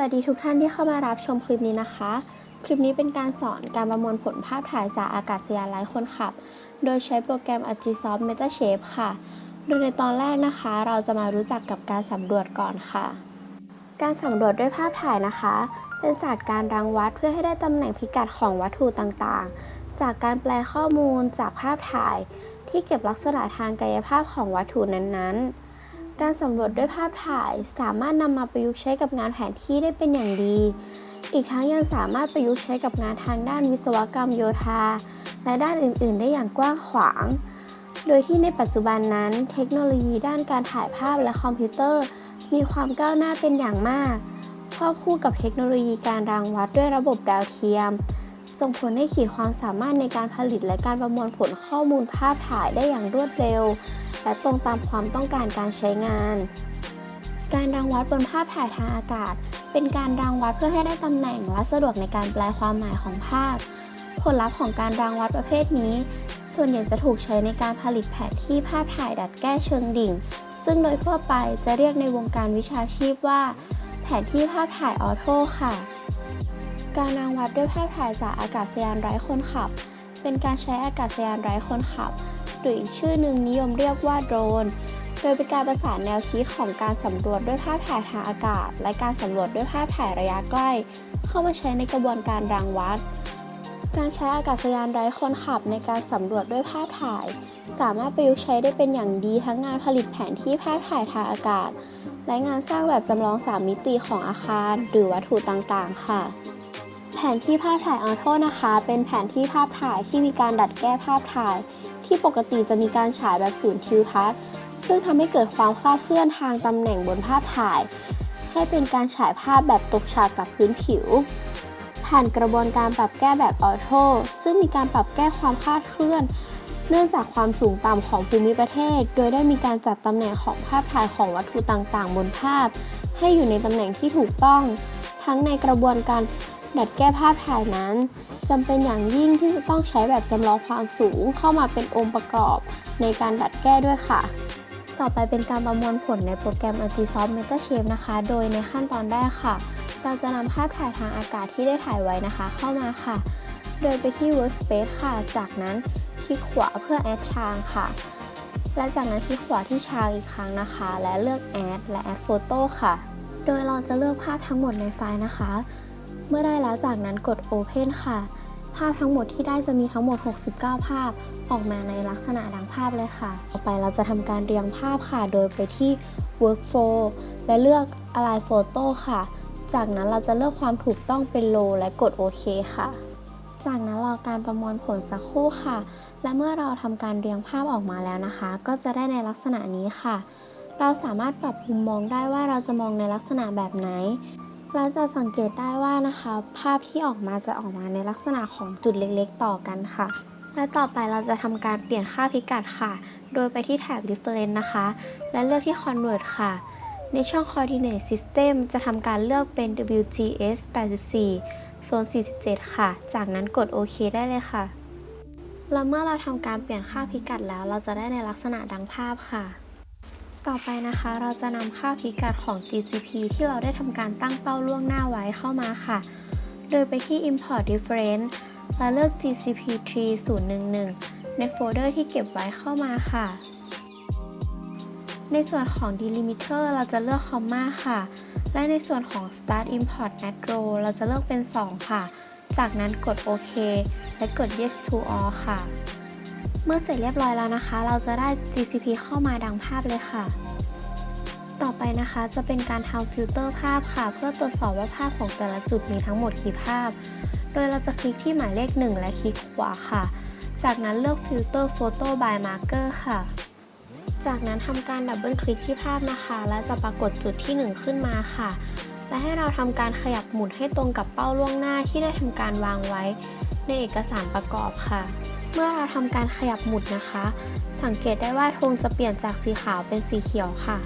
วัสดีทุกท่านที่เข้ามารับชมคลิปนี้นะคะ คลิปนี้เป็นการสอนการประมวลผลภาพถ่ายจากอากาศยานไร้คนขับ โดยใช้โปรแกรม Agisoft MetaShape ค่ะ โดยในตอนแรกนะคะ เราจะมารู้จักกับการสำรวจก่อนค่ะ การสำรวจด้วยภาพถ่ายนะคะ เป็นศาสตร์การรังวัดเพื่อให้ได้ตำแหน่งพิกัดของวัตถุต่างๆ จากการแปลข้อมูลจากภาพถ่าย ที่เก็บลักษณะทางกายภาพของวัตถุนั้นๆ การสำรวจด้วยภาพถ่ายสามารถนำมาประยุกต์ใช้กับงานแผนที่ได้เป็นอย่างดี อีกทั้งยังสามารถประยุกต์ใช้กับงานทางด้านวิศวกรรมโยธา และด้านอื่น ๆ ได้อย่างกว้างขวาง โดยที่ในปัจจุบันนั้น เทคโนโลยีด้านการถ่ายภาพและคอมพิวเตอร์ มีความก้าวหน้าเป็นอย่างมากควบคู่กับเทคโนโลยีการรังวัดด้วยระบบดาวเทียม ส่งผลให้ขีดความสามารถในการผลิตและการประมวลผลข้อมูลภาพถ่ายได้อย่างรวดเร็ว และตรงตามความต้องการการใช้งาน การรังวัดบนภาพถ่ายทางอากาศ เป็นการรังวัดเพื่อให้ได้ตำแหน่งและสะดวกในการแปลความหมายของภาพ ผลลัพธ์ของการรังวัดประเภทนี้ ส่วนใหญ่จะถูกใช้ในการผลิตแผนที่ภาพถ่ายดัดแก้เชิงดิ่ง ซึ่งโดยทั่วไปจะเรียกในวงการวิชาชีพว่า แผนที่ภาพถ่ายออโต้ค่ะ การรังวัดด้วยภาพถ่ายจากอากาศยานไร้คนขับ เป็นการใช้อากาศยานไร้คนขับ หรืออีกชื่อหนึ่งนิยมเรียกว่าโดรน โดยเป็นการประสานแนวคิดของการสำรวจด้วยภาพถ่ายทางอากาศ และการสำรวจด้วยภาพถ่ายระยะใกล้ เข้ามาใช้ในกระบวนการรังวัด การใช้อากาศยานไร้คนขับในการสำรวจด้วยภาพถ่าย สามารถประยุกต์ใช้ได้เป็นอย่างดีทั้งงานผลิตแผนที่ภาพถ่ายทางอากาศ และงานสร้างแบบจำลอง 3 มิติของอาคาร หรือวัตถุต่างๆ ค่ะแผนที่ภาพถ่ายออโต้นะคะ เป็นแผนที่ภาพถ่ายที่มีการดัดแก้ภาพถ่าย ที่ปกติจะมีการฉายแบบศูนย์ทิวทัศน์ ซึ่งทำให้เกิดความคลาดเคลื่อนทางตำแหน่งบนภาพถ่าย ให้เป็นการฉายภาพแบบตกฉากกับพื้นผิว ผ่านกระบวนการปรับแก้แบบออโต้ซึ่งมีการปรับแก้ความคลาดเคลื่อน เนื่องจากความสูงต่ำของภูมิประเทศ โดยได้มีการจัดตำแหน่งของภาพถ่ายของวัตถุต่างๆ บนภาพ ให้อยู่ในตำแหน่งที่ถูกต้อง ทั้งในกระบวนการ ดัดแก้ภาพถ่ายนั้นจำเป็นอย่างยิ่งที่จะต้องใช้แบบจำลองความสูงเข้ามาเป็นองค์ประกอบในการดัดแก้ด้วยค่ะ ต่อไปเป็นการประมวลผลในโปรแกรม Artisoft MetaShape นะคะ โดยในขั้นตอนแรกค่ะ เราจะนำภาพถ่ายทางอากาศที่ได้ถ่ายไว้นะคะ เข้ามาค่ะโดยไปที่ Workspace ค่ะ จากนั้นคลิกขวาเพื่อ Add ชางค่ะและจากนั้นคลิกขวาที่ชางอีกครั้งนะคะ และเลือก Add และ Add Photo ค่ะ โดยเราจะเลือกภาพทั้งหมดในไฟล์นะคะ เมื่อได้แล้วจากนั้นกด Open ค่ะ ภาพทั้งหมดที่ได้จะมีทั้งหมด 69 ภาพ ออกมาในลักษณะดังภาพเลยค่ะ ต่อไปเราจะทำการเรียงภาพค่ะ โดยไปที่ Workflow และเลือก Align Photo ค่ะ จากนั้นเราจะเลือกความถูกต้องเป็น Low และกดโอเคค่ะ จากนั้นรอการประมวลผลสักครู่ค่ะ และเมื่อเราทำการเรียงภาพออกมาแล้วนะคะ ก็จะได้ในลักษณะนี้ค่ะ เราสามารถปรับมุมมองได้ว่าเราจะมองในลักษณะแบบไหน เราจะสังเกตได้ว่านะคะ ภาพที่ออกมาจะออกมาในลักษณะของจุดเล็กๆ ต่อกันค่ะ และต่อไปเราจะทำการเปลี่ยนค่าพิกัดค่ะ โดยไปที่แถบ Reference นะคะ และเลือกที่ Convert ค่ะ ในช่อง Coordinate System จะทำการเลือกเป็น WGS 84 โซน 47 ค่ะ จากนั้นกดโอเคได้เลยค่ะ และเมื่อเราทำการเปลี่ยนค่าพิกัดแล้ว เราจะได้ในลักษณะดังภาพค่ะ ต่อไปนะคะเราจะนำค่าพิกัดของ GCP ที่เราได้ทำการตั้งเป้าล่วงหน้าไว้เข้ามาค่ะ โดยไปที่ Import Reference และเลือก GCP 3011 ในโฟลเดอร์ที่เก็บไว้เข้ามาค่ะ ในส่วนของ Delimiter เราจะเลือก comma ค่ะ และในส่วนของ Start Import Add Row เราจะเลือกเป็น 2 ค่ะ จากนั้นกดโอเคและกด Yes to All ค่ะ เมื่อเสร็จเรียบร้อยแล้วนะคะ เราจะได้ GCP เข้ามาดังภาพเลยค่ะ ต่อไปนะคะจะเป็นการทำฟิลเตอร์ภาพค่ะ เพื่อตรวจสอบว่าภาพของแต่ละจุดมีทั้งหมดกี่ภาพ โดยเราจะคลิกที่หมายเลข 1 และคลิกขวาค่ะ จากนั้นเลือก Filter Photo by Marker ค่ะ จากนั้นทำการดับเบิลคลิกที่ภาพนะคะ และจะปรากฏจุดที่ 1 ขึ้นมาค่ะ และให้เราทำการขยับหมุนให้ตรงกับเป้าล่วงหน้าที่ได้ทำการวางไว้ ในเอกสารประกอบค่ะ เมื่อเราทำการขยับหมุดนะคะ สังเกตได้ว่าธงจะเปลี่ยนจากสีขาวเป็นสีเขียวค่ะ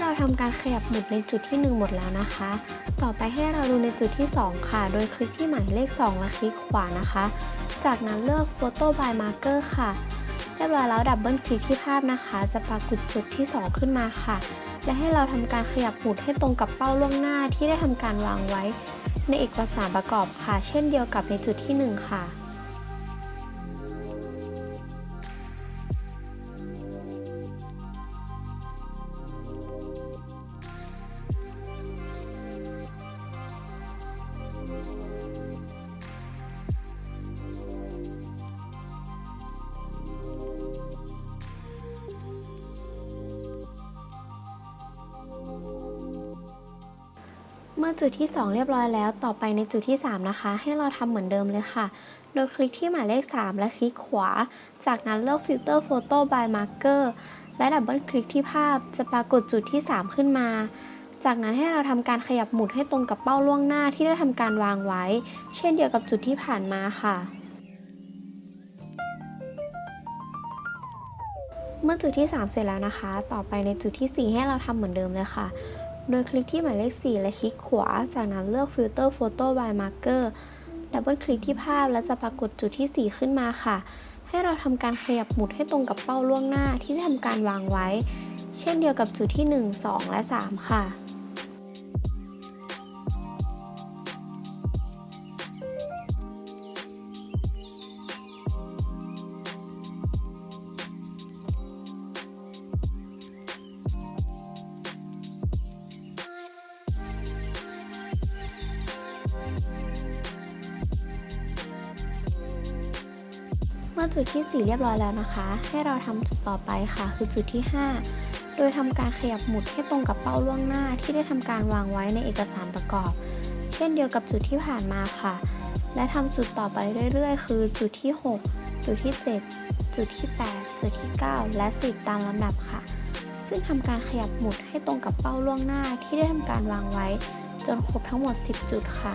เราทำการขยับหมุดในจุดที่ 1 หมดแล้วนะคะ ต่อไปให้เราดูในจุดที่ 2 ค่ะ โดยคลิกที่หมายเลข 2 และคลิกขวานะคะ จากนั้นเลือก Photo by Marker ค่ะ เรียบร้อยแล้วดับเบิลคลิกที่ภาพนะคะ จะปรากฏจุดที่ 2 ขึ้นมาค่ะ และให้เราทำการขยับหมุดให้ตรงกับเป้าล่วงหน้าที่ได้ทำการวางไว้ ในเอกสารประกอบค่ะ เช่นเดียวกับในจุดที่ 1 ค่ะ เมื่อจุดที่ 2 เรียบร้อยแล้ว ต่อไปในจุดที่ 3 นะคะ ให้เราทำเหมือนเดิมเลยค่ะ โดยคลิกที่หมายเลข 3 และคลิกขวา จากนั้นเลือก Filter Photo by Marker และดับเบิลคลิกที่ภาพ จะปรากฏจุดที่ 3 ขึ้นมา จากนั้นให้เราทำการขยับหมุดให้ตรงกับเป้าล่วงหน้าที่ได้ทำการวางไว้ เช่นเดียวกับจุดที่ผ่านมาค่ะเมื่อจุดที่ 3 เสร็จแล้วนะคะ ต่อไปในจุดที่ 4 ให้เราทำเหมือนเดิมเลยค่ะ โดยคลิกที่หมายเลข 4 และคลิกขวา จากนั้นเลือก Filter Photo by Marker ดับเบิลคลิกที่ภาพและจะปรากฏจุดที่ 4 ขึ้นมาค่ะ ให้เราทำการขยับหมุดให้ตรงกับเป้าล่วงหน้าที่ได้ทำการวางไว้ เช่นเดียวกับจุดที่ 1 2 และ 3 ค่ะ มื่อจุดที่ 4 เรียบร้อยแล้วนะคะ ให้เราทำจุดต่อไปค่ะ คือจุดที่ 5 โดยทำการขยับหมุดให้ตรงกับเป้าล่วงหน้าที่ได้ทำการวางไว้ในเอกสารประกอบ เช่นเดียวกับจุดที่ผ่านมาค่ะ และทำจุดต่อไปเรื่อยๆ คือจุดที่ 6 จุดที่ 7 จุดที่ 8 จุดที่ 9 และ 10 ตามลำดับค่ะ ซึ่งทำการขยับหมุดให้ตรงกับเป้าล่วงหน้าที่ได้ทำการวางไว้ จนครบทั้งหมด 10 จุดค่ะ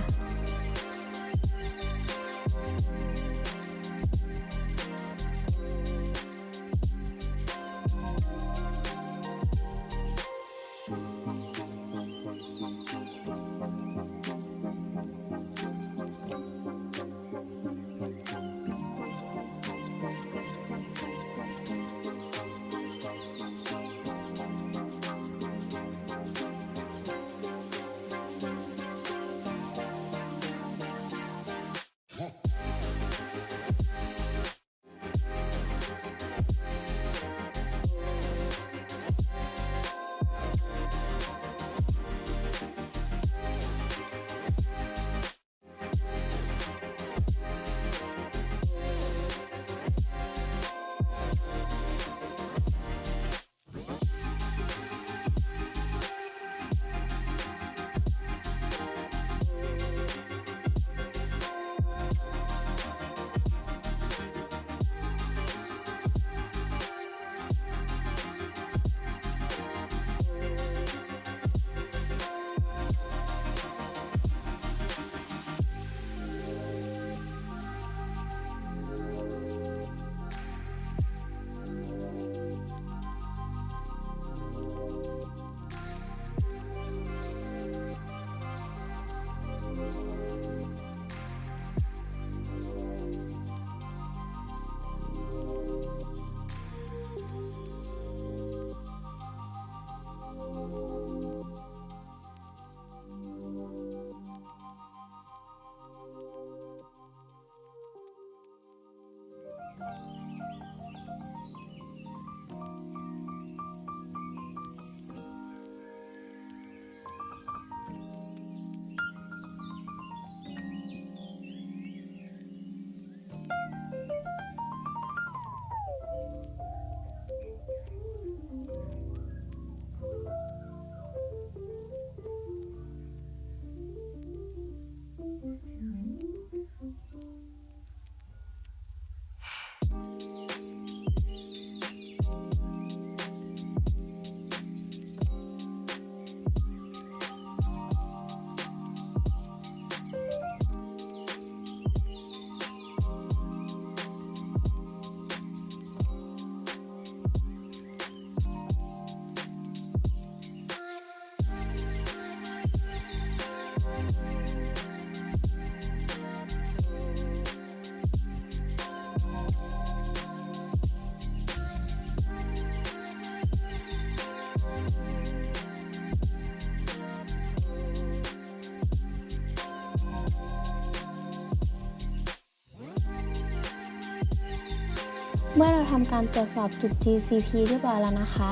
เมื่อเราทำการตรวจสอบจุด GCP เรียบร้อยแล้วนะคะ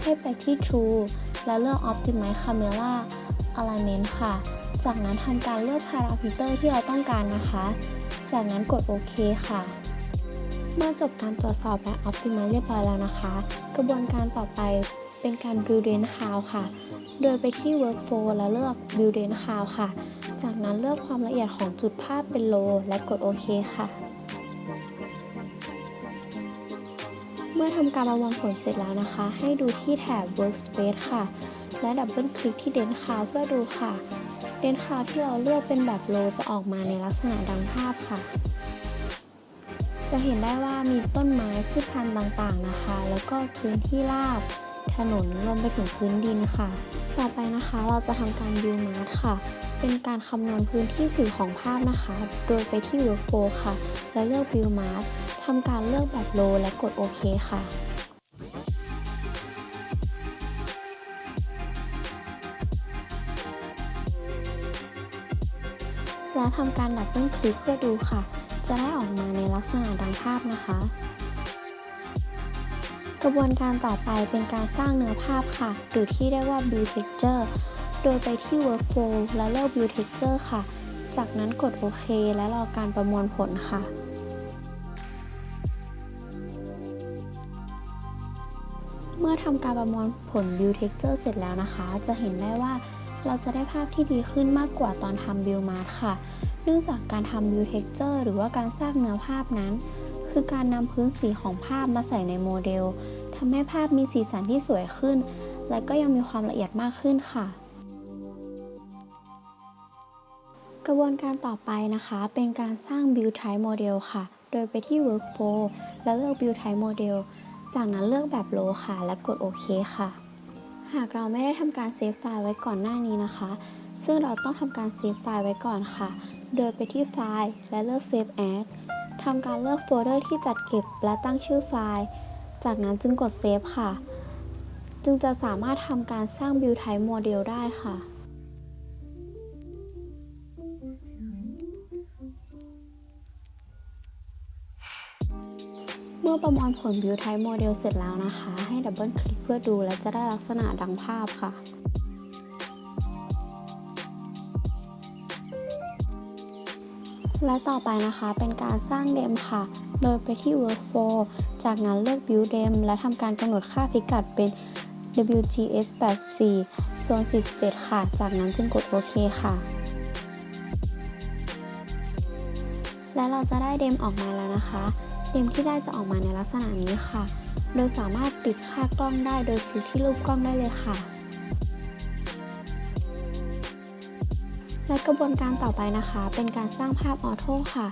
ให้ไปที่ True และเลือก Optimize Camera Alignment ค่ะ จากนั้นทำการเลือกพารามิเตอร์ที่เราต้องการนะคะ จากนั้นกดโอเคค่ะ เมื่อจบการตรวจสอบและ Optimize เรียบร้อยแล้วนะคะ กระบวนการต่อไปเป็นการ Build in How ค่ะ โดยไปที่ Workflow และเลือก Build in How ค่ะ จากนั้นเลือกความละเอียดของจุดภาพเป็น Low และกดโอเคค่ะ มื่อทำการประมวลผลเสร็จแล้วนะคะ ให้ดูที่แถบ Workspace ค่ะ และดับเบิลคลิกที่เดนคาวเพื่อดูค่ะ เดนคาวที่เราเลือกเป็นแบบโลจะออกมาในลักษณะดังภาพค่ะ จะเห็นได้ว่ามีต้นไม้พืชพันธุ์ต่างๆนะคะ แล้วก็พื้นที่ราบ ถนนรวมไปถึงพื้นดินค่ะ ต่อไปนะคะเราจะทำการ View Mask ค่ะ เป็นการคำนวณพื้นที่สื่อของภาพนะคะ โดยไปที่ Workflow ค่ะ แล้วเลือก View Mask ทำการเลือกแบบโลและกดโอเคค่ะและทำการดับเบิลคลิกเพื่อดูค่ะ จะได้ออกมาในลักษณะดังภาพนะคะ กระบวนการต่อไปเป็นการสร้างเนื้อภาพค่ะ หรือที่เรียกว่า Build Texture โดยไปที่ Workflow และเลือก Build Texture ค่ะ จากนั้นกดโอเค และรอการประมวลผลค่ะ เมื่อทำการประมวลผล Build Texture เสร็จแล้วนะคะ จะเห็นได้ว่าเราจะได้ภาพที่ดีขึ้นมากกว่าตอนทำ Build Mask ค่ะ เนื่องจากการทำ Build Texture หรือว่าการสร้างเนื้อภาพนั้น คือการนำพื้นสีของภาพมาใส่ในโมเดลทำให้ภาพมีสีสันที่สวยขึ้น และก็ยังมีความละเอียดมากขึ้นค่ะ กระบวนการต่อไปนะคะ เป็นการสร้าง Build Type Model ค่ะ โดยไปที่ Workflow แล้วเลือก Build Type Model จากนั้นเลือกแบบ Low ค่ะ และกดโอเคค่ะ หากเราไม่ได้ทำการเซฟไฟล์ไว้ก่อนหน้านี้นะคะ ซึ่งเราต้องทำการเซฟไฟล์ไว้ก่อนค่ะ โดยไปที่ไฟล์และเลือก Save As ทำการเลือกโฟลเดอร์ที่จัดเก็บ และตั้งชื่อไฟล์ จากนั้นจึงกดเซฟค่ะ จึงจะสามารถทำการสร้าง Build Type Model ได้ค่ะ เมื่อประมวลผล Build Type Model เสร็จแล้วนะคะ ให้ดับเบิลคลิกเพื่อดูและจะได้ลักษณะดังภาพค่ะและต่อไปนะคะเป็นการสร้างเดมค่ะ โดยไปที่ Workflow จากนั้นเลือก Build Dem และทำการกำหนดค่าพิกัดเป็น WGS 84โซน47 ค่ะ จากนั้นจึงกดโอเคค่ะ และเราจะได้เดมออกมาแล้วนะคะ มที่ได้จะออกมาในลักษณะนี้ค่ะ โดยสามารถปิดค่ากล้องได้โดยคลิกที่รูปกล้องได้เลยค่ะ และกระบวนการต่อไปนะคะ เป็นการสร้างภาพออโต้ค่ะ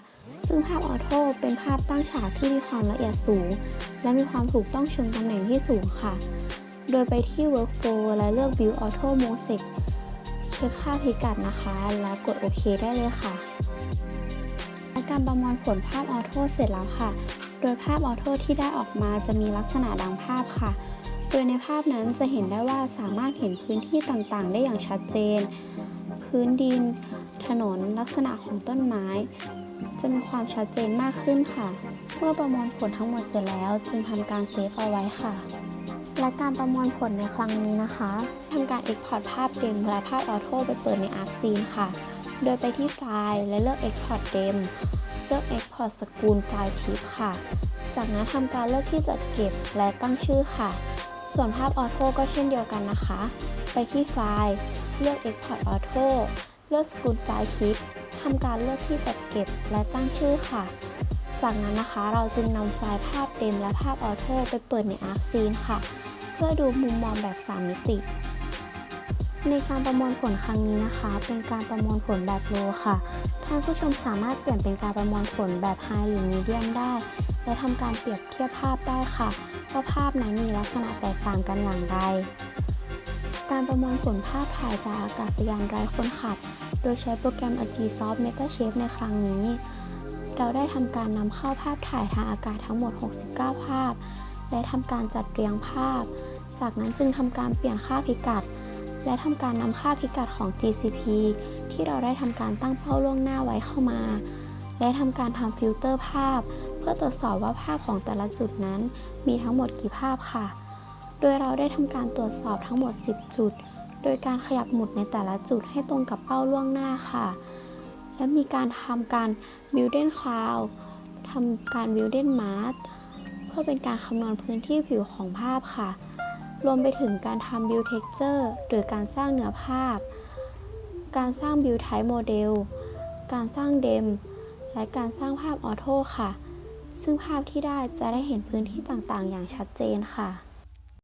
ซึ่งภาพออโต้เป็นภาพตั้งฉากที่มีความละเอียดสูง และมีความถูกต้องเชิงตำแหน่งที่สูงค่ะ โดยไปที่ Workflow และเลือก View Auto Mosaic เช็คค่าพิกัดนะคะ และกดโอเคได้เลยค่ะ การประมวลผลภาพออโต้เสร็จแล้วค่ะ โดยภาพออโต้ที่ได้ออกมาจะมีลักษณะดังภาพค่ะ โดยในภาพนั้นจะเห็นได้ว่าสามารถเห็นพื้นที่ต่างๆ ได้อย่างชัดเจน พื้นดิน ถนน ลักษณะของต้นไม้ จะมีความชัดเจนมากขึ้นค่ะ เมื่อประมวลผลทั้งหมดเสร็จแล้ว จึงทำการเซฟเอาไว้ค่ะ และการประมวลผลในครั้งนี้นะคะทำการ Export ภาพเต็มและภาพออโต้ไปเปิดใน ArcScene ค่ะ โดยไปที่ไฟล์และเลือก Export เต็มเลือก Export สกุลไฟล์ทิปค่ะ จากนั้นทำการเลือกที่จัดเก็บและตั้งชื่อค่ะ ส่วนภาพออโต้ก็เช่นเดียวกันนะคะ ไปที่ไฟล์เลือก Export Auto เลือกสกุลไฟล์ทิปทำการเลือกที่จัดเก็บและตั้งชื่อค่ะ จากนั้นนะคะเราจึงนำไฟล์ภาพเต็มและภาพออโต้ไปเปิดใน ArcScene ค่ะ เพื่อดูมุมมองแบบ 3 มิติ ในการประมวลผลครั้งนี้นะคะ เป็นการประมวลผลแบบโลค่ะ ท่านผู้ชมสามารถเปลี่ยนเป็นการประมวลผลแบบ High หรือ Medium ได้ และทำการเปรียบเทียบภาพได้ค่ะว่าภาพนั้นมีลักษณะแตกต่างกันอย่างไร การประมวลผลภาพถ่ายจากอากาศยานไร้คนขับ โดยใช้โปรแกรม Agisoft MetaShape ในครั้งนี้ เราได้ทำการนำเข้าภาพถ่ายทางอากาศทั้งหมด 69 ภาพ และทำการจัดเรียงภาพ จากนั้นจึงทำการเปลี่ยนค่าพิกัด และทำการนำค่าพิกัดของ GCP ที่เราได้ทำการตั้งเป้าล่วงหน้าไว้เข้ามา และทำการทำฟิลเตอร์ภาพ เพื่อตรวจสอบว่าภาพของแต่ละจุดนั้น มีทั้งหมดกี่ภาพค่ะ โดยเราได้ทำการตรวจสอบทั้งหมด 10 จุด โดยการขยับหมุดในแต่ละจุดให้ตรงกับเป้าล่วงหน้าค่ะ และมีการทำการ build in cloud ทำการ build in mask เพื่อเป็นการคำนวณพื้นที่ผิวของภาพค่ะ รวมไปถึงการทำ build texture หรือการสร้างเนื้อภาพ การสร้าง build type model การสร้าง dem และการสร้างภาพออโต้ค่ะ ซึ่งภาพที่ได้จะได้เห็นพื้นที่ต่างๆ อย่างชัดเจนค่ะ